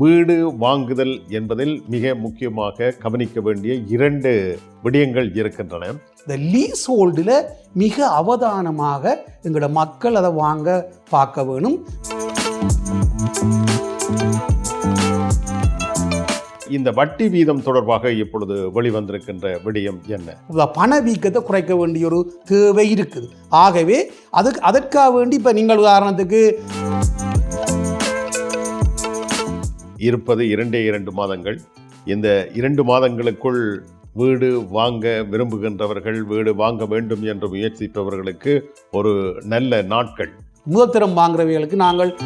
வீடு வாங்குதல் என்பதில் மிக முக்கியமாக கவனிக்க வேண்டிய இரண்டு விடயங்கள் இருக்கின்றன. இந்த லீஸ் ஹோல்டில் மிக அவதானமாக எங்களோட மக்கள் அதை வாங்க பார்க்க வேணும். இந்த வட்டி வீதம் தொடர்பாக இப்பொழுது வெளிவந்திருக்கின்ற விடயம் என்ன? பணவீக்கத்தை குறைக்க வேண்டிய ஒரு தேவை இருக்குது. ஆகவே அதுக்கு அதற்காக வேண்டி இப்போ நீங்கள் உதாரணத்துக்கு இருப்பது இரண்டே இரண்டு மாதங்கள். இந்த இரண்டு மாதங்களுக்குள் வீடு வாங்க விரும்புகின்றவர்கள் வீடு வாங்க வேண்டும் என்று முயற்சிப்பவர்களுக்கு ஒரு நல்ல நாட்கள். முதத்திரம் வாங்குறவர்களுக்கு நாங்கள்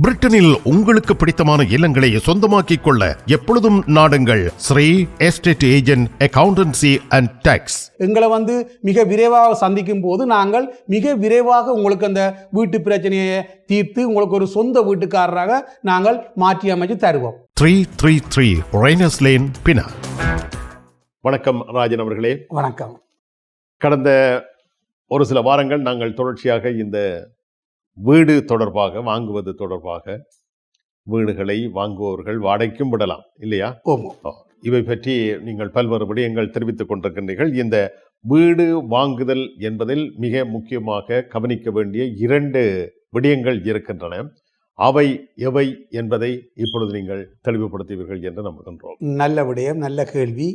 பிரிட்டனில் உங்களுக்கு பிடித்தமான இல்லங்களை சொந்தமாக்கிக் கொள்ள எப்பொழுதும் நாடுங்கள். Sri estate agent accountancy and tax. எங்களை வந்து மிக விரைவாக சந்திக்கும் போது நாங்கள் மிக விரைவாக உங்களுக்கு அந்த வீட்டு பிரச்சனையை தீர்த்து உங்களுக்கு ஒரு சொந்த வீட்டுக்காரராக நாங்கள் மாற்றி அமைச்சு தருவோம். Three three three Rayners lane Pinner வணக்கம் ராஜன் அவர்களே. வணக்கம். கடந்த ஒரு சில வாரங்கள் நாங்கள் தொடர்ச்சியாக இந்த வீடு தொடர்பாக வாங்குவது தொடர்பாக வீடுகளை வாங்குபவர்கள் வாடகைக்கும் விடலாம் இல்லையா? இவை பற்றி நீங்கள் பல்வேறு விடயங்கள் தெரிவித்துக் கொண்டிருக்கின்றீர்கள். இந்த வீடு வாங்குதல் என்பதில் மிக முக்கியமாக கவனிக்க வேண்டிய இரண்டு விடயங்கள் இருக்கின்றன. அவை எவை என்பதை இப்பொழுது நீங்கள் தெளிவுபடுத்துவீர்கள் என்று நம்புகின்றோம். நல்ல விடயம் நல்ல கேள்வி.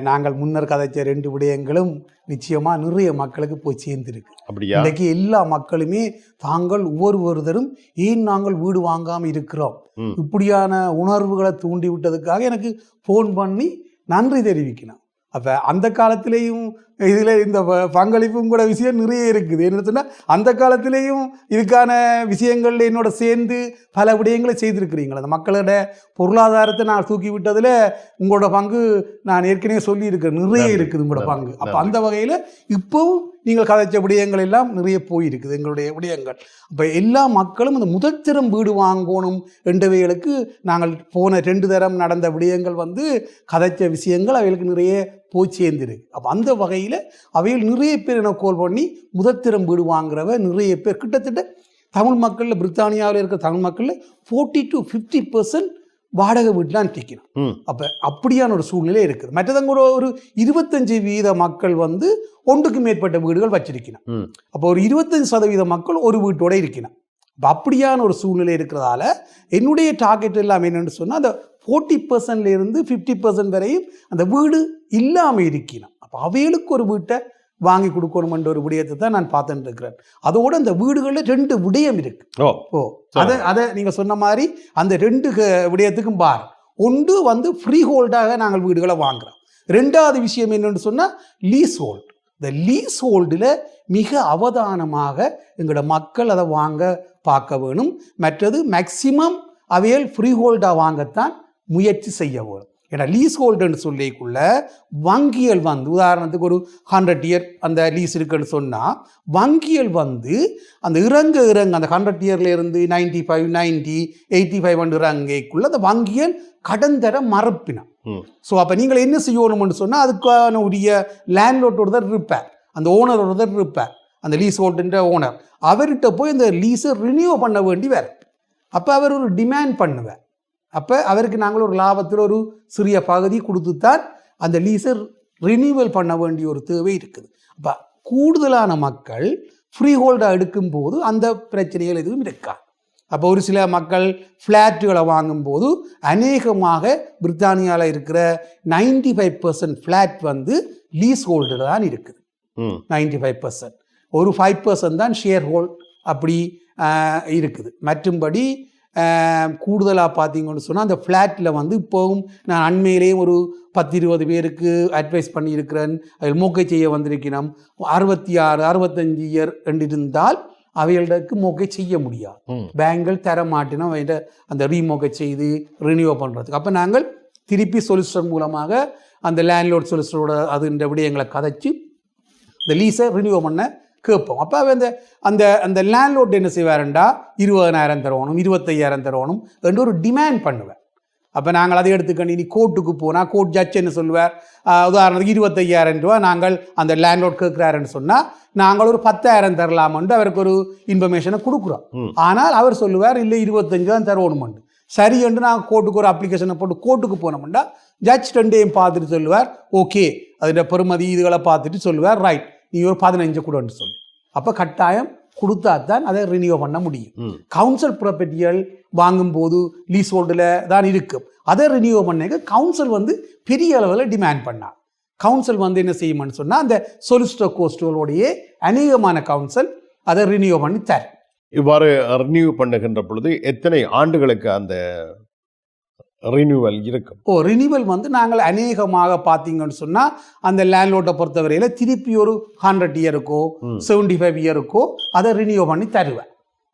நாங்கள் முன்னர் கதைச்ச ரெண்டு விடயங்களும் நிச்சயமாக நிறைய மக்களுக்கு போய் சேர்ந்திருக்கு. அப்படியா? இன்றைக்கு எல்லா மக்களுமே தாங்கள் ஒவ்வொருவருதரும் ஏன் நாங்கள் வீடு வாங்காமல் இருக்கிறோம். இப்படியான உணர்வுகளை தூண்டி விட்டதுக்காக எனக்கு ஃபோன் பண்ணி நன்றி தெரிவிக்கணும். அப்போ அந்த காலத்திலேயும் இதில் இந்த பங்களிப்பும் கூட விஷயம் நிறைய இருக்குது என்ன சொன்னால் அந்த காலத்திலேயும் இதுக்கான விஷயங்கள்ல என்னோட சேர்ந்து பல விடயங்களை செய்திருக்கிறீங்களா அந்த மக்களோட பொருளாதாரத்தை நான் தூக்கி விட்டதில் உங்களோட பங்கு நான் ஏற்கனவே சொல்லியிருக்கேன் நிறைய. இருக்குது உங்களோட. பங்கு அப்போ. அந்த வகையில் இப்போவும் நீங்கள் கதைச்ச விடயங்கள் எல்லாம் நிறைய போயிருக்குது எங்களுடைய விடயங்கள் அப்போ எல்லா மக்களும் இந்த முதல் தரம் வீடு வாங்கணும் என்றவைகளுக்கு நாங்கள் போன ரெண்டு தரம் நடந்த விடயங்கள் வந்து கதைச்ச விஷயங்கள் அவைகளுக்கு நிறைய போய் சேர்ந்திருக்கு அப்போ அந்த வகையில் அவைகள் நிறைய பேர் என்ன கோல் பண்ணி முதல் தரம் வீடு வாங்குறவ நிறைய பேர். கிட்டத்தட்ட தமிழ் மக்களில் பிரித்தானியாவில் இருக்கிற தமிழ் மக்களில் ஃபோர்ட்டி டு ஃபிஃப்டி பர்சன்ட் வாடகை வீட்டிலாம் டிக்கணும் ம். அப்போ அப்படியான ஒரு சூழ்நிலை இருக்குது. மற்றதங்க ஒரு ஒரு இருபத்தஞ்சு வீத மக்கள் வந்து ஒன்றுக்கு மேற்பட்ட வீடுகள் வச்சிருக்கணும் அப்போ ஒரு இருபத்தஞ்சு சதவீத மக்கள் ஒரு வீட்டோட இருக்கணும் அப்போ அப்படியான ஒரு சூழ்நிலை இருக்கிறதால என்னுடைய டார்கெட் எல்லாம் என்னன்னு சொன்னால் அந்த ஃபோர்ட்டி இருந்து ஃபிஃப்டி பர்சன்ட் வரையும் அந்த வீடு இல்லாமல் இருக்கணும் அப்போ அவைகளுக்கு ஒரு வீட்டை வாங்கி கொடுக்கணுமென்ற ஒரு விடயத்தை தான் நான் பார்த்துட்டு இருக்கிறேன். அதோட அந்த வீடுகளில் ரெண்டு விடயம் இருக்கு. ஓ ஓ அதை அதை நீங்கள் சொன்ன மாதிரி அந்த ரெண்டு விடயத்துக்கும் பார். ஒன்று வந்து ஃப்ரீ ஹோல்டாக நாங்கள் வீடுகளை வாங்குறோம். ரெண்டாவது விஷயம் என்னன்னு சொன்னால் லீஸ் ஹோல்ட் இந்த லீஸ் ஹோல்டில் மிக அவதானமாக எங்களோட மக்கள் அதை வாங்க பார்க்க வேணும். மற்றது மேக்சிமம் அவைகள் ஃப்ரீ ஹோல்டாக வாங்கத்தான் முயற்சி செய்ய வேணும். ஏன்னா லீஸ் ஹோல்டுன்னு சொல்லிக்குள்ள வங்கியல் வந்து உதாரணத்துக்கு ஒரு ஹண்ட்ரட் இயர் அந்த லீஸ் இருக்குன்னு சொன்னால் வங்கியல் வந்து அந்த இறங்க இறங்க அந்த ஹண்ட்ரட் இயர்ல இருந்து ninety five ninety eighty five இறங்கைக்குள்ள அந்த வங்கியல் கடன் தர மறப்பினம் ம். ஸோ அப்போ நீங்கள் என்ன செய்யணும்னு சொன்னால் அதுக்கான உரிய லேண்ட்லோட்டோட தான் இருப்பார். அந்த ஓனரோட தான் இருப்பார். அந்த லீஸ் ஹோல்டுன்ற ஓனர் அவர்கிட்ட போய் இந்த லீஸை ரினியூ பண்ண வேண்டி வேறு அப்போ அவர் ஒரு டிமாண்ட் பண்ணுவார். அப்போ அவருக்கு நாங்கள் ஒரு லாபத்தில் ஒரு சிறிய பகுதி கொடுத்துத்தான் அந்த லீஸை ரினியூவல் பண்ண வேண்டிய ஒரு தேவை இருக்குது. அப்போ கூடுதலான மக்கள் ஃப்ரீ ஹோல்டாக எடுக்கும்போது அந்த பிரச்சனைகள் எதுவும் இருக்கா? அப்போ ஒரு சில மக்கள் ஃப்ளாட்டுகளை வாங்கும்போது அநேகமாக பிரித்தானியாவில் இருக்கிற 95% ஃபைவ் பர்சன்ட் ஃப்ளாட் வந்து லீஸ் ஹோல்டில் தான் இருக்குது. 95% ஃபைவ் பர்சன்ட் ஒரு ஃபைவ் பர்சன்ட் தான் ஷேர் ஹோல்ட் அப்படி இருக்குது. மற்றும்படி கூடுதலாக பார்த்தீங்கன்னு சொன்னால் அந்த ஃப்ளாட்டில் வந்து இப்போவும் நான் அண்மையிலேயும் ஒரு பத்து இருபது பேருக்கு அட்வைஸ் பண்ணியிருக்கிறேன். அதில் மூக்கை செய்ய வந்திருக்கிறோம் அறுபத்தி ஆறு அறுபத்தஞ்சு இயர் என்று இருந்தால் அவைகளுக்கு மூக்கை செய்ய முடியாது. ம். பேங்கள் தர மாட்டினோம் அவன்கிட்ட அந்த ரீமோக்கை செய்து ரினியூவல் பண்ணுறதுக்கு அப்போ நாங்கள் திருப்பி சொலிசிட்டர் மூலமாக அந்த லேண்ட்லோட் சொலிசிட்டரோட அதுன்ற விடயங்களை கதைச்சு இந்த லீஸை ரினியூவல் பண்ண கேட்போம். அப்போ அந்த அந்த அந்த லேண்ட்லோட் என்ன செய்வாருண்டா? இருபதனாயிரம் தரணும் இருபத்தையாயிரம் தரணும் என்று ஒரு டிமாண்ட் பண்ணுவேன். அப்போ நாங்கள் அதை எடுத்துக்கணும். இனி கோர்ட்டுக்கு போனால் கோர்ட் ஜட்ஜ் என்ன சொல்லுவார்? உதாரணத்துக்கு இருபத்தையாயிரம் ரூபா நாங்கள் அந்த லேண்ட்லோட் கேட்குறாருன்னு சொன்னால் நாங்கள் ஒரு பத்தாயிரம் தரலாமன்ட்டு அவருக்கு ஒரு இன்ஃபர்மேஷனை கொடுக்குறோம். ஆனால் அவர் சொல்லுவார் இல்லை இருபத்தஞ்சு தான் தருவணுமெண்டு சரி என்று நாங்கள் கோர்ட்டுக்கு ஒரு அப்ளிகேஷனை போட்டு கோர்ட்டுக்கு போனோம்னா ஜட்ஜ் ரெண்டையும் பார்த்துட்டு சொல்லுவார் ஓகே அதோட பெருமதி இதுகளை பார்த்துட்டு சொல்லுவார் ரைட் நீ ஒரு பதினஞ்சு கொடுன்னு சொல்லி. அப்போ கட்டாயம் கொடுத்தா தான் அதை ரினியூ பண்ண முடியும். கவுன்சில் ப்ராப்பர்ட்டிகள் வாங்கும்போது லீஸ் ஹோல்டில் தான் இருக்கும். அதை ரினியூ பண்ண கவுன்சில் வந்து பெரிய அளவில் டிமாண்ட் பண்ணார் கவுன்சில் வந்து என்ன செய்யும்னு சொன்னால் அந்த சொலிசிட்டர் கோஸ்டுகளுடைய அநேகமான கவுன்சில் அதை ரினியூ பண்ணி தரும். இவ்வாறு ரினியூ பண்ணுகின்ற பொழுது எத்தனை ஆண்டுகளுக்கு அந்த ரினியூவல் இருக்கும். ஓ ரினிவல் வந்து நாங்கள் அநேகமாக பார்த்தீங்கன்னு சொன்னால் அந்த லேண்ட்லோட்டை பொறுத்தவரையில் திருப்பி ஒரு ஹண்ட்ரட் இயருக்கோ. செவன்டி ஃபைவ் இயருக்கோ அதை ரினியூ பண்ணி தருவேன்.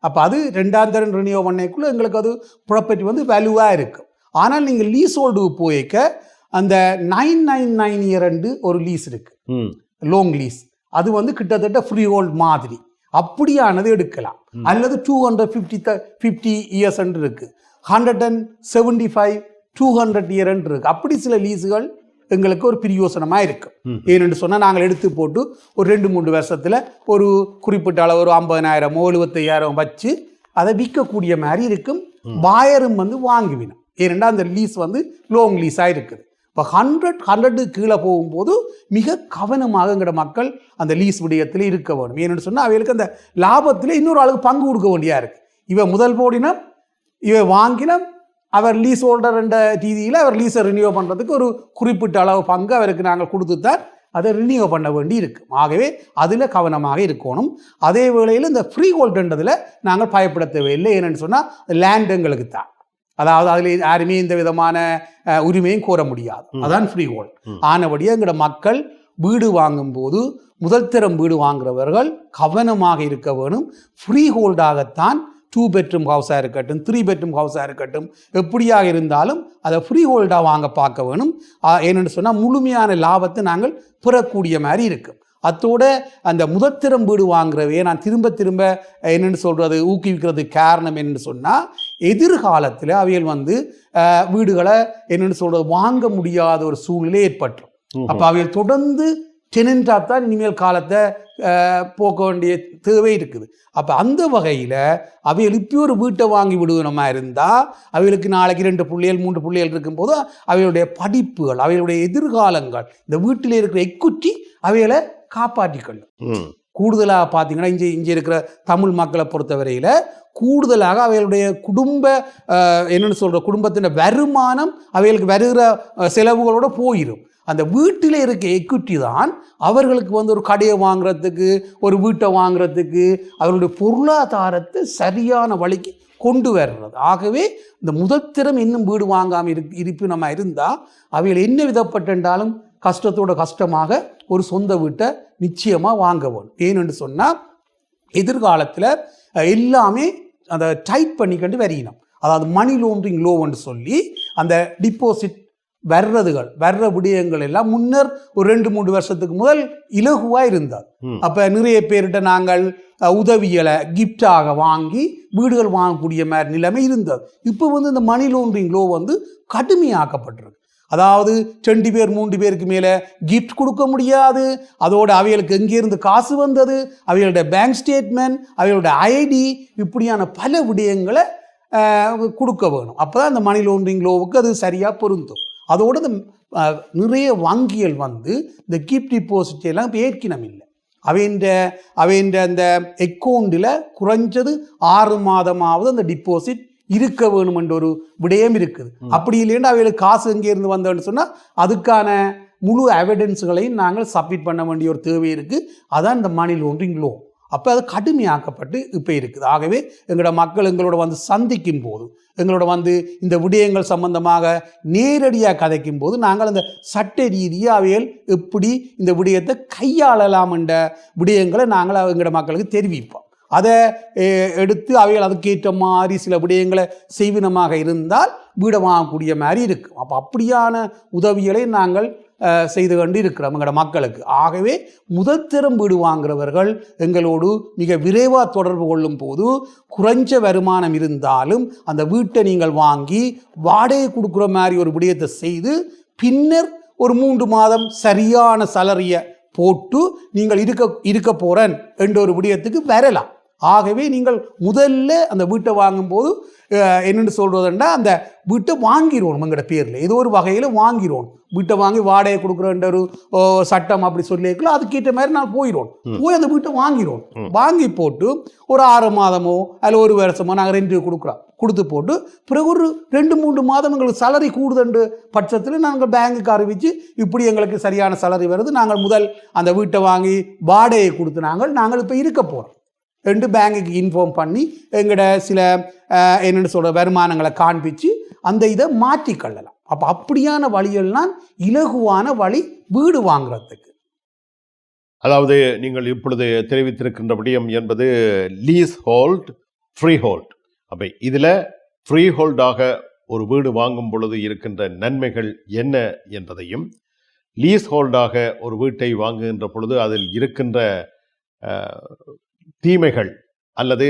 அப்போ அது ரெண்டாம் தரம் ரினியூ பண்ணக்குள்ளே எங்களுக்கு அது ப்ராப்பர்ட்டி வந்து வேல்யூவாக இருக்கும் ஆனால் நீங்கள் லீஸ் ஹோல்டுக்கு போய்க்க அந்த நைன் நைன் நைன் இயர்ண்டு ஒரு லீஸ் இருக்குது லோங் லீஸ் அது வந்து கிட்டத்தட்ட ஃப்ரீ ஹோல்ட் மாதிரி. அப்படியானது எடுக்கலாம். அல்லது two hundred fifty fifty years இருக்கு. Hundred and seventy five two hundred year இருக்கு. அப்படி சில லீஸுகள் எங்களுக்கு ஒரு பிரியோசனமாக இருக்கும் ம். ஏன்னு சொன்னால் நாங்கள் எடுத்து போட்டு ஒரு ரெண்டு மூணு வருஷத்தில் ஒரு குறிப்பிட்ட அளவு ஒரு ஐம்பதனாயிரமோ எழுபத்தையாயிரம் வச்சு அதை விற்கக்கூடிய மாதிரி இருக்கும். பாயரும் வந்து வாங்குவினோம் ஏனெண்டா அந்த லீஸ் வந்து லாங் லீஸாக இருக்குது. இப்போ ஹண்ட்ரட் ஹண்ட்ரடு கீழே போகும்போது மிக கவனமாக எங்கட மக்கள் அந்த லீஸ் விடயத்தில் இருக்க வேணும் ஏன்னு சொன்னால் அவைகளுக்கு அந்த லாபத்தில் இன்னொரு ஆளுக்கு பங்கு கொடுக்க வேண்டியா இருக்கு. இவன் முதல் போடினம் இவன் வாங்கினம் அவர் லீஸ் ஹோல்டர் என்ற ரீதியில் அவர் லீஸை ரினியூ பண்ணுறதுக்கு ஒரு குறிப்பிட்ட அளவு பங்கு அவருக்கு நாங்கள் கொடுத்து தான் அதை ரினியூ பண்ண வேண்டி இருக்கு. ஆகவே அதில் கவனமாக இருக்கணும். அதே வேளையில் இந்த ஃப்ரீ ஹோல்டுன்றதில் நாங்கள் பயப்பட தேவையில்லை ஏன்னு சொன்னால் லேண்ட் எங்களுக்கு தான். அதாவது அதில் யாருமே இந்த விதமான உரிமையும் கோர முடியாது. அதான் ஃப்ரீ ஹோல்ட் ம். ஆனபடியே எங்களோட மக்கள் வீடு வாங்கும்போது முதல் தரம் வீடு வாங்குறவர்கள் கவனமாக இருக்க வேணும். ஃப்ரீ ஹோல்டாகத்தான் டூ பெட்ரூம் ஹவுஸாக இருக்கட்டும் த்ரீ பெட்ரூம் ஹவுஸாக இருக்கட்டும் எப்படியாக இருந்தாலும் அதை ஃப்ரீ ஹோல்டாக வாங்க பார்க்க வேணும். ஏன்னு சொன்னால் முழுமையான லாபத்தை நாங்கள் பெறக்கூடிய மாதிரி இருக்கும் அத்தோட அந்த முதற்திறம் வீடு வாங்குறவே நான் திரும்ப திரும்ப என்னென்னு சொல்கிறது ஊக்குவிக்கிறது காரணம் என்னன்னு சொன்னால் எதிர்காலத்தில் அவைகள் வந்து வீடுகளை என்னென்னு சொல்கிறது வாங்க முடியாத ஒரு சூழ்நிலை ஏற்பட்டுரும். அப்போ அவைகள் தொடர்ந்து டெனண்டாக தான் இனிமேல் காலத்தை போக்க வேண்டிய தேவை இருக்குது. அப்போ அந்த வகையில் அவைகள் இப்போ ஒரு வீட்டை வாங்கி விடுவனமா இருந்தால் அவைகளுக்கு நாளைக்கு ரெண்டு பிள்ளைகள் மூன்று பிள்ளைகள் இருக்கும்போது அவைகளுடைய படிப்புகள் அவைகளுடைய எதிர்காலங்கள் இந்த வீட்டில் இருக்கிற எக்குட்டி அவைகளை காப்பாற்றிக்கொள்ளும். கூடுதலாக பார்த்தீங்கன்னா இங்கே இங்கே இருக்கிற தமிழ் மக்களை பொறுத்தவரையில் கூடுதலாக அவைகளுடைய குடும்ப என்னன்னு சொல்கிற குடும்பத்தின் வருமானம் அவைகளுக்கு வருகிற செலவுகளோட போயிடும் அந்த வீட்டில் இருக்க எக்விட்டி தான் அவர்களுக்கு வந்து ஒரு கடையை வாங்குறதுக்கு ஒரு வீட்டை வாங்குறதுக்கு அவர்களுடைய பொருளாதாரத்தை சரியான வழிக்கு கொண்டு வர்றது. ஆகவே இந்த முதற்திறம் இன்னும் வீடு வாங்காமல் இரு நம்ம இருந்தால் அவைகள் என்ன விதப்பட்டென்றாலும் கஷ்டத்தோட கஷ்டமாக ஒரு சொந்த வீட்டை நிச்சயமாக வாங்க வேணும். ஏன்னு சொன்னால் எதிர்காலத்தில் எல்லாமே அதை டைட் பண்ணிக்கொண்டு வரையணும் அதாவது மணி லோன்றிங் லோன்னு சொல்லி அந்த டிப்போசிட் வர்றதுகள் வர்ற விடயங்கள் எல்லாம் முன்னர் ஒரு ரெண்டு மூணு வருஷத்துக்கு முதல் இலகுவாக இருந்தார். அப்போ நிறைய பேர்கிட்ட நாங்கள் உதவிகளை கிஃப்டாக வாங்கி வீடுகள் வாங்கக்கூடிய மாதிரி நிலைமை இருந்தது. இப்போ வந்து இந்த மணி லோன்றிங் லோ வந்து கடுமையாக்கப்பட்டிருக்கு. அதாவது ரெண்டு பேர் மூன்று பேருக்கு மேலே கிஃப்ட் கொடுக்க முடியாது. அதோட அவைகளுக்கு எங்கேருந்து காசு வந்தது? அவைகளோட பேங்க் ஸ்டேட்மெண்ட் அவைகளோட ஐடி இப்படியான பல விடயங்களை கொடுக்க வேணும். அப்போ தான் அந்த மணி லோன்றிங் லோவுக்கு அது சரியாக பொருந்தும். அதோட இந்த நிறைய வங்கிகள் வந்து இந்த கீப் டிபாசிட் எல்லாம் இப்போ ஏற்கினம் இல்லை. அவைன்ற அவைன்ற அந்த அக்கௌண்ட்டில் குறைஞ்சது ஆறு மாதமாவது அந்த டிபாசிட் இருக்க வேணும் என்ற ஒரு விடயம் இருக்குது. அப்படி இல்லைன்னா அவைகளுக்கு காசு எங்கேருந்து வந்தோன்னு சொன்னால் அதுக்கான முழு எவிடன்ஸுகளையும் நாங்கள் சப்மிட் பண்ண வேண்டிய ஒரு தேவை இருக்குது அதான் இந்த மணி லோன்றிங் லோ அப்போ அது கடுமையாக்கப்பட்டு இப்போ இருக்குது. ஆகவே எங்களோட மக்கள் எங்களோட வந்து சந்திக்கும் போது எங்களோட வந்து இந்த விடயங்கள் சம்பந்தமாக நேரடியாக கதைக்கும் போது நாங்கள் அந்த சட்ட ரீதியாக அவைகள் எப்படி இந்த விடயத்தை கையாளலாம் என்ற விடயங்களை நாங்கள் எங்களோட மக்களுக்கு தெரிவிப்போம். அதை எடுத்து அவைகள் அதுக்கேற்ற மாதிரி சில விடயங்களை செய்வினமாக இருந்தால் வீடமாகக்கூடிய வாங்கக்கூடிய மாதிரி இருக்கும். அப்போ அப்படியான உதவிகளை நாங்கள் செய்து கொண்டு இருக்கிறோம் எங்களோட மக்களுக்கு. ஆகவே முதல் வீடு வாங்குறவர்கள் எங்களோடு மிக விரைவாக தொடர்பு கொள்ளும் போது குறைஞ்ச வருமானம் இருந்தாலும் அந்த வீட்டை நீங்கள் வாங்கி வாடகை கொடுக்குற மாதிரி ஒரு விடயத்தை செய்து பின்னர் ஒரு மூன்று மாதம் சரியான சலரியை போட்டு நீங்கள் இருக்க இருக்க போகிறேன் என்ற ஒரு விடயத்துக்கு வரலாம். ஆகவே நீங்கள் முதல்ல அந்த வீட்டை வாங்கும்போது என்னென்னு சொல்றதுன்னா அந்த வீட்டை வாங்கிடுவோம் எங்களோட பேரில். ஏதோ ஒரு வகையில் வாங்கிடுவோம் வீட்டை வாங்கி வாடகை கொடுக்குறன்ற ஒரு சட்டம் அப்படி சொல்லியிருக்கலாம் அதுக்கேற்ற மாதிரி நான் போயிடுவோம். போய் அந்த வீட்டை வாங்கிடுவோம் வாங்கி போட்டு ஒரு ஆறு மாதமோ அல்ல ஒரு வருஷமோ நாங்கள் ரெண்டு கொடுக்குறோம். கொடுத்து போட்டு பிறகு ஒரு ரெண்டு மூன்று மாதம் எங்களுக்கு சலரி கூடுதண்டு பட்சத்தில் நாங்கள் பேங்குக்கு அறிவித்து இப்படி எங்களுக்கு சரியான சலரி வருது. நாங்கள் முதல் அந்த வீட்டை வாங்கி வாடகை கொடுத்து நாங்கள் நாங்கள் இப்போ இருக்க போகிறோம் ரெண்டு பேங்குக்கு இன்ஃபார்ம் பண்ணி எங்களோட சில என்னென்னு சொல்கிற வருமானங்களை காண்பித்து அந்த இதை மாற்றிக்கொள்ளலாம் அப்போ அப்படியான வழியெல்லாம் இலகுவான வழி வீடு வாங்குறதுக்கு. அதாவது நீங்கள் இப்பொழுது தெரிவித்திருக்கின்ற விடயம் என்பது லீஸ் ஹோல்ட் ஃப்ரீ ஹோல்ட் அப்போ இதில் ஃப்ரீ ஹோல்டாக ஒரு வீடு வாங்கும் பொழுது இருக்கின்ற நன்மைகள் என்ன என்பதையும் லீஸ் ஹோல்டாக ஒரு வீட்டை வாங்குகின்ற பொழுது அதில் இருக்கின்ற தீமைகள் அல்லது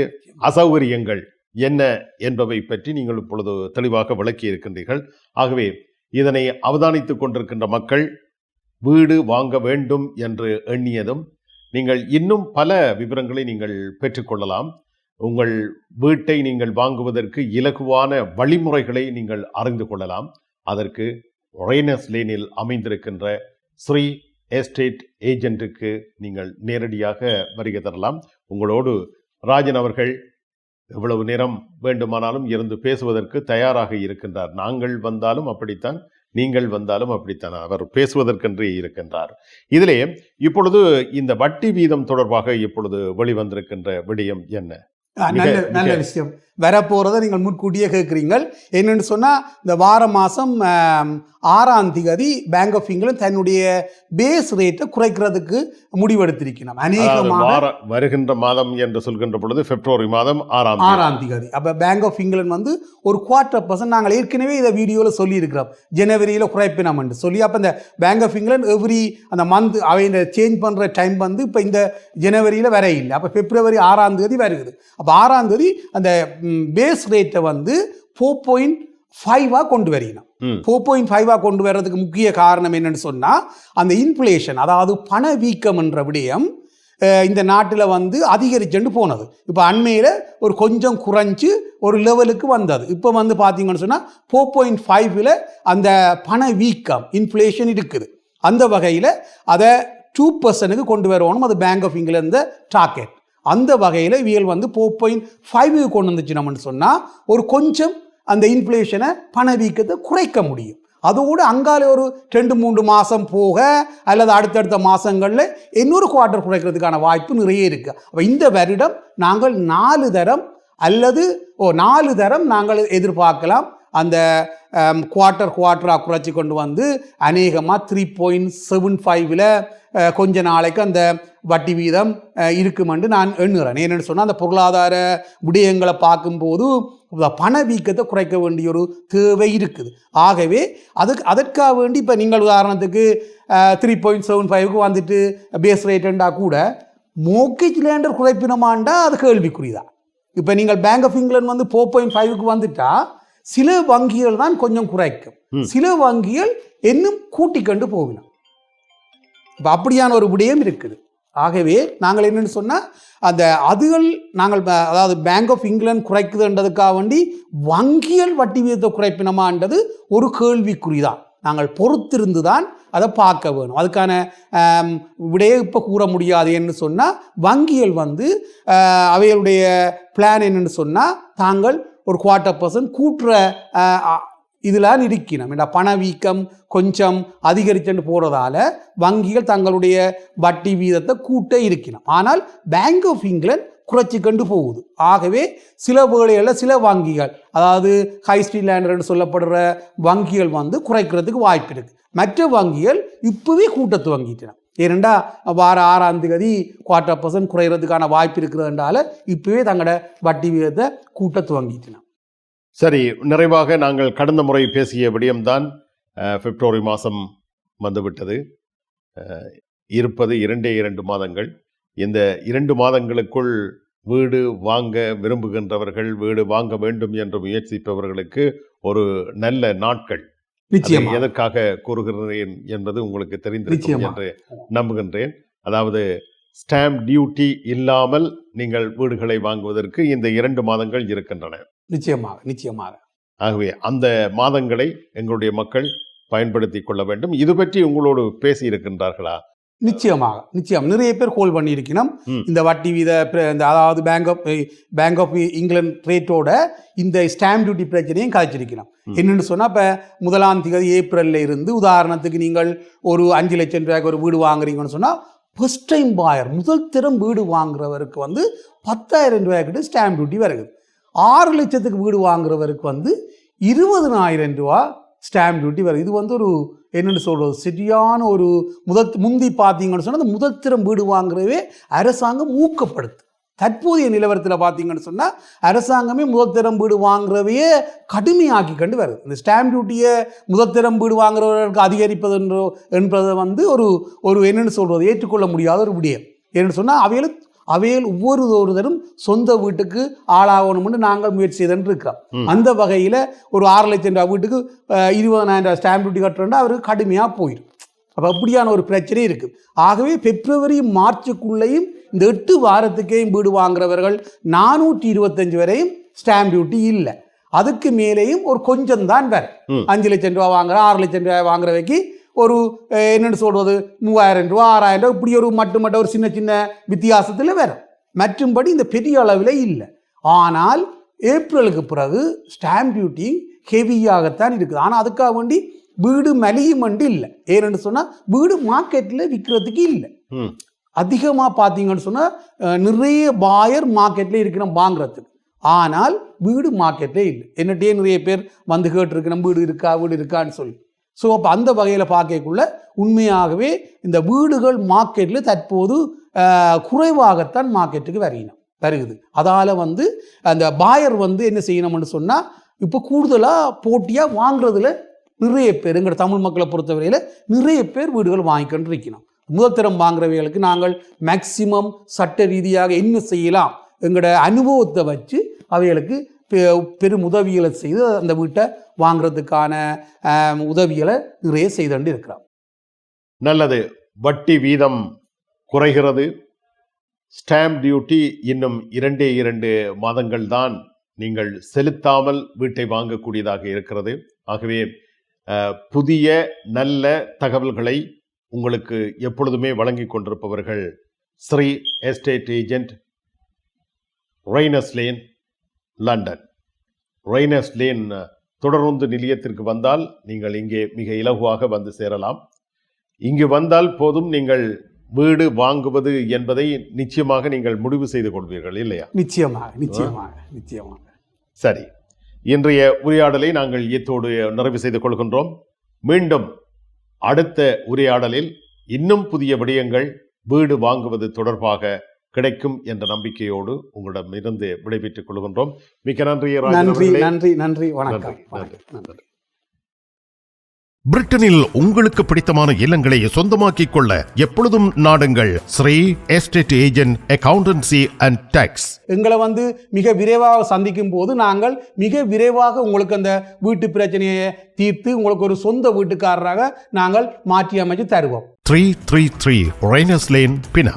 அசௌகரியங்கள் என்ன என்பவை பற்றி நீங்கள் இப்பொழுது தெளிவாக விளக்கி இருக்கின்றீர்கள். ஆகவே இதனை அவதானித்துக் கொண்டிருக்கின்ற மக்கள் வீடு வாங்க வேண்டும் என்று எண்ணியதும் நீங்கள் இன்னும் பல விவரங்களை நீங்கள் பெற்றுக்கொள்ளலாம். உங்கள் வீட்டை நீங்கள் வாங்குவதற்கு இலகுவான வழிமுறைகளை நீங்கள் அறிந்து கொள்ளலாம். அதற்கு ரெய்னஸ் லேனில் அமைந்திருக்கின்ற ஸ்ரீ எஸ்டேட் ஏஜென்ட்டுக்கு நீங்கள் நேரடியாக வருகை தரலாம். உங்களோடு ராஜன் அவர்கள் எவ்வளவு நேரம் வேண்டுமானாலும் இருந்து பேசுவதற்கு தயாராக இருக்கின்றார். நாங்கள் வந்தாலும் அப்படித்தான் நீங்கள் வந்தாலும் அப்படித்தான் அவர் பேசுவதற்கென்றே இருக்கின்றார். இதிலே இப்பொழுது இந்த வட்டி வீதம் தொடர்பாக இப்பொழுது வெளிவந்திருக்கின்ற விடயம் என்ன? நல்ல நல்ல விஷயம். வரப்போகிறத நீங்கள் முன்கூட்டியே கேட்குறீங்கள் என்னன்னு சொன்னால் இந்த வார மாதம் ஆறாம் திகதி பேங்க் ஆஃப் இங்கிலாந்து தன்னுடைய பேஸ் ரேட்டை குறைக்கிறதுக்கு முடிவெடுத்திருக்கணும் அநேகமாக வார வருகின்ற மாதம் என்று சொல்கின்ற பொழுது பிப்ரவரி மாதம் ஆறாம். ஆறாம் திகதி. அப்போ பேங்க் ஆஃப் இங்கிலாந்து வந்து ஒரு குவார்ட்டர் பர்சன்ட் நாங்கள் ஏற்கனவே இதை வீடியோவில் சொல்லியிருக்கிறோம். ஜனவரியில் குறைப்பினம் என்று சொல்லி அப்போ இந்த பேங்க் ஆஃப் இங்கிலாந்து எவ்ரி அந்த மந்த் அவைய சேஞ்ச் பண்ணுற டைம் வந்து இப்போ இந்த ஜனவரியில் வர இல்லை அப்போ பிப்ரவரி ஆறாம் தேதி வருகுது அப்போ ஆறாம் தேதி அந்த பேஸ் ரேட்டை வந்து ஃபோர் பாயிண்ட் ஃபைவாக கொண்டு வரணும். ஃபோர் பாயிண்ட் ஃபைவாக கொண்டு வர்றதுக்கு முக்கிய காரணம் என்னன்னு சொன்னால் அந்த இன்ஃப்ளேஷன் அதாவது பணவீக்கம் என்ற விடயம் இந்த நாட்டில் வந்து அதிகரிச்சுட்டு போனது. இப்போ அண்மையில் ஒரு கொஞ்சம் குறைஞ்சு ஒரு லெவலுக்கு வந்தது. இப்போ வந்து பார்த்தீங்கன்னு சொன்னால் ஃபோர் பாயிண்ட் ஃபைவ்ல அந்த பணவீக்கம் இன்ஃப்ளேஷன் இருக்குது. அந்த வகையில் அதை டூ பர்சன்ட்டுக்கு கொண்டு வரணும் அது பேங்க் ஆஃப் இங்கிலாந்து டார்கெட் அந்த வகையில் இவியல் வந்து ஃபோர் பாயிண்ட் ஃபைவுக்கு கொண்டு வந்துச்சு நம்மன்னு சொன்னால் ஒரு கொஞ்சம் அந்த இன்ஃப்ளேஷனை பணவீக்கத்தை குறைக்க முடியும். அதோடு அங்காலே ஒரு ரெண்டு மூன்று மாதம் போக அல்லது அடுத்தடுத்த மாதங்களில் இன்னொரு குவார்ட்டர் குறைக்கிறதுக்கான வாய்ப்பு நிறைய இருக்குது அப்போ இந்த வருடம் நாங்கள் நாலு தரம் அல்லது ஓ நாலு தரம் நாங்கள் எதிர்பார்க்கலாம். அந்த குவார்ட்டர் குவார்ட்டராக குறைச்சி கொண்டு வந்து அநேகமாக த்ரீ பாயிண்ட் செவன் ஃபைவ்ல கொஞ்ச நாளைக்கு அந்த வட்டி வீதம் uh, இருக்குமென்று நான் எண்ணுகிறேன் ஏன்னு சொன்னால் அந்த பொருளாதார விடயங்களை பார்க்கும்போது பணவீக்கத்தை குறைக்க வேண்டிய ஒரு தேவை இருக்குது. ஆகவே அதுக்கு அதற்காக வேண்டி இப்போ நீங்கள் உதாரணத்துக்கு த்ரீ பாயிண்ட் செவன் ஃபைவ்க்கு வந்துட்டு பேஸ் ரேட்டுண்டா கூட மோக்கேஜ் லேண்டர் குறைப்பினமாண்டா அது கேள்விக்குறிதான். இப்போ நீங்கள் பேங்க் ஆஃப் இங்கிலாந்து வந்து ஃபோர் பாயிண்ட் ஃபைவுக்கு வந்துட்டால் சில வங்கிகள் தான் கொஞ்சம் குறைக்கும். சில வங்கிகள் இன்னும் கூட்டிக்கொண்டு போகணும் இப்போ அப்படியான ஒரு விடயம் இருக்குது. ஆகவே நாங்கள் என்னன்னு சொன்னால் அந்த அதுகள் நாங்கள் அதாவது பேங்க் ஆஃப் இங்கிலாந்து குறைக்குதுன்றதுக்காக வேண்டி வங்கிகள் வட்டி வீதத்தை குறைப்பினமான்றது ஒரு கேள்விக்குறிதான். நாங்கள் பொறுத்திருந்து தான் அதை பார்க்க வேணும். அதுக்கான விடையை இப்போ கூற முடியாது என்று சொன்னால் வங்கிகள் வந்து அவைகளுடைய பிளான் என்னன்னு சொன்னால் தாங்கள் ஒரு குவார்ட்டர் பர்சன்ட் கூட்டுற இதில் இருக்கணும் இந்த பணவீக்கம் கொஞ்சம் அதிகரிச்சுட்டு போகிறதால வங்கிகள் தங்களுடைய வட்டி வீதத்தை கூட்ட இருக்கணும். ஆனால் பேங்க் ஆஃப் இங்கிலாந்து குறைச்சி கண்டு போகுது. ஆகவே சில வேளைகளில் சில வங்கிகள் அதாவது ஹை ஸ்ட்ரீட் லேண்டர்னு சொல்லப்படுற வங்கிகள் வந்து குறைக்கிறதுக்கு வாய்ப்பு இருக்குது மற்ற வங்கிகள் இப்போவே கூட்ட துவங்கிட்டன. ஏனெண்டா வார ஆறாம் தேதி குவார்ட்டர் பர்சன்ட் குறையிறதுக்கான வாய்ப்பு இருக்கிறதுனால இப்போவே தங்களோட வட்டி வீதத்தை கூட்ட துவங்கிட்டன சரி நிறைவாக நாங்கள் கடந்த முறை பேசிய விடயம்தான் பிப்ரவரி மாதம் வந்துவிட்டது. இருப்பது இரண்டே இரண்டு மாதங்கள். இந்த இரண்டு மாதங்களுக்குள் வீடு வாங்க விரும்புகின்றவர்கள் வீடு வாங்க வேண்டும் என்று முயற்சிப்பவர்களுக்கு ஒரு நல்ல நாட்கள். நிச்சயமா. எதற்காக கூறுகிறேன் என்பது உங்களுக்கு தெரிந்திருக்கும். என்று நம்புகின்றேன். அதாவது ஸ்டாம்ப் டியூட்டி இல்லாமல் நீங்கள் வீடுகளை வாங்குவதற்கு இந்த இரண்டு மாதங்கள் இருக்கின்றன. நிச்சயமாக நிச்சயமாக. ஆகவே அந்த மாதங்களை எங்களுடைய மக்கள் பயன்படுத்திக் கொள்ள வேண்டும். இது பற்றி உங்களோடு பேசி இருக்கின்றார்களா நிச்சயமாக நிச்சயம் நிறைய பேர் ஹோல்ட் பண்ணியிருக்கணும். இந்த வட்டி வீத இந்த அதாவது bank of bank of England ரேட்டோட இந்த ஸ்டாம்ப் டியூட்டி பிரச்சனையும் கதைச்சிருக்கணும். என்னன்னு சொன்னால் இப்போ முதலாம் தேதி ஏப்ரல்ல இருந்து உதாரணத்துக்கு நீங்கள் ஒரு அஞ்சு லட்சம் ரூபாய்க்கு ஒரு வீடு வாங்குறீங்கன்னு சொன்னால் ஃபர்ஸ்ட் டைம் பாயர் முதல் தரம் வீடு வாங்குறவருக்கு வந்து பத்தாயிரம் ரூபாய்க்கிட்ட ஸ்டாம்ப் டியூட்டி வருது ஆறு லட்சத்துக்கு வீடு வாங்குறவருக்கு வந்து இருபதனாயிரம் ரூபா ஸ்டாம்ப் டியூட்டி வேறு. இது வந்து ஒரு என்னென்னு சொல்கிறது சரியான ஒரு முதல் முந்தி பார்த்தீங்கன்னு சொன்னால் அந்த முதல் வீடு வாங்குறவே அரசாங்கம் ஊக்கப்படுத்து. தற்போதைய நிலவரத்தில் பார்த்தீங்கன்னு சொன்னால் அரசாங்கமே முதல் வீடு வாங்குறவையே கடுமையாக்கி கண்டு வருது. இந்த ஸ்டாம்ப் டியூட்டியை முதல் வீடு வாங்குறவர்களுக்கு அதிகரிப்பது என்றோ என்பதை வந்து ஒரு ஒரு என்னென்னு சொல்கிறது ஏற்றுக்கொள்ள முடியாத ஒரு விடயம். என்னென்னு சொன்னால் அவைகளும் அவையில் ஒவ்வொரு ஒருத்தரும் சொந்த வீட்டுக்கு ஆளாகணும்னு நாங்கள் முயற்சி செய்துன்னு இருக்கிறோம் ம். அந்த வகையில் ஒரு ஆறு லட்சம் ரூபாய் வீட்டுக்கு இருபதனாயிரம் ரூபாய் ஸ்டாம்ப் டியூட்டி கட்டுறோன்னா அவருக்கு கடுமையாக போயிடும் அப்போ அப்படியான ஒரு பிரச்சனை இருக்குது ஆகவே பிப்ரவரி மார்ச்சுக்குள்ளேயும் இந்த எட்டு வாரத்துக்கேயும் வீடு வாங்குறவர்கள் நானூற்றி இருபத்தஞ்சு வரையும் ஸ்டாம்ப் டியூட்டி இல்லை. அதுக்கு மேலேயும் ஒரு கொஞ்சம் தான் ம். அஞ்சு லட்சம் ரூபா வாங்குற ஆறு லட்சம் ரூபாய் வாங்குறவைக்கு ஒரு என்னன்னு சொல்றது? மூவாயிரம் ரூபா ஆறாயிரம் ரூபா இப்படி ஒரு மட்டு மட்டும் ஒரு சின்ன சின்ன வித்தியாசத்தில் வரும். மற்றும்படி இந்த பெரிய அளவில் இல்லை. ஆனால் ஏப்ரலுக்கு பிறகு ஸ்டாம்ப் டியூட்டி ஹெவியாகத்தான் இருக்குது. ஆனால் அதுக்காக வேண்டி வீடு மலியும் மண்டு இல்லை. ஏன்னு சொன்னால் வீடு மார்க்கெட்டில் விற்கிறதுக்கு இல்லை. ம். அதிகமாக பார்த்தீங்கன்னு சொன்னால் நிறைய பாயர் மார்க்கெட்டில் இருக்கணும் வாங்குறதுக்கு. ஆனால் வீடு மார்க்கெட்டே இல்லை. என்னட்டே நிறைய பேர் வந்து கேட்டிருக்கணும் வீடு இருக்கா? வீடு இருக்கான்னு சொல்லி. ஸோ அப்போ அந்த வகையில் பார்க்கக்குள்ள உண்மையாகவே இந்த வீடுகள் மார்க்கெட்டில் தற்போது குறைவாகத்தான் மார்க்கெட்டுக்கு வரையணும் தருகுது அதால் வந்து அந்த பாயர் வந்து என்ன செய்யணும்னு சொன்னால் இப்போ கூடுதலாக போட்டியாக வாங்குறதுல நிறைய பேர் எங்களோட தமிழ் மக்களை பொறுத்தவரையில் நிறைய பேர் வீடுகள் வாங்கிக்கொண்டு இருக்கணும் முதற்தரம் வாங்குறவைகளுக்கு நாங்கள் மேக்சிமம் சட்ட ரீதியாக என்ன செய்யலாம் எங்களோட அனுபவத்தை வச்சு அவைகளுக்கு பெரும் உதவிகளை செய்து அந்த வீட்டை வாங்குறதுக்கான உதவிகளை நிறைய செய்துண்டு இருக்கிறான் நல்லது. வட்டி வீதம் குறைகிறது. ஸ்டாம்ப் டியூட்டி இன்னும் இரண்டே இரண்டு மாதங்கள் தான் நீங்கள் செலுத்தாமல் வீட்டை வாங்கக்கூடியதாக இருக்கிறது. ஆகவே புதிய நல்ல தகவல்களை உங்களுக்கு எப்பொழுதுமே வழங்கிக் கொண்டிருப்பவர்கள் Sri estate agent Rayners London. Rayners lane தொடருந்து நிலையத்திற்கு வந்தால் நீங்கள் இங்கே மிக இலகுவாக வந்து சேரலாம். இங்கு வந்தால் போதும் நீங்கள் வீடு வாங்குவது என்பதை நிச்சயமாக நீங்கள் முடிவு செய்து கொள்வீர்கள் இல்லையா? நிச்சயமாக நிச்சயமாக நிச்சயமாக. சரி. இன்றைய உரையாடலை நாங்கள் இத்தோடு நிறைவு செய்து கொள்கின்றோம். மீண்டும் அடுத்த உரையாடலில் இன்னும் புதிய விடயங்கள் வீடு வாங்குவது தொடர்பாக கிடைக்கும் என்ற நம்பிக்கையோடு உங்களிடமிருந்து விடைபெற்றுக் கொள்கின்றோம். மிக்க நன்றி நன்றி. நன்றி நன்றி வணக்கம். நன்றி, பிரிட்டனில் உங்களுக்கு பிடித்தமான இல்லங்களை சொந்தமாக்கிக் கொள்ள எப்பொழுதும் நாடுங்கள். Sri estate agent accountancy and tax எங்களை வந்து மிக விரைவாக சந்திக்கும் போது நாங்கள் மிக விரைவாக உங்களுக்கு அந்த வீட்டு பிரச்சனையை தீர்த்து உங்களுக்கு ஒரு சொந்த வீட்டுக்காரராக நாங்கள் மாற்றி அமைச்சு தருவோம். Three three three Rayners lane Pinner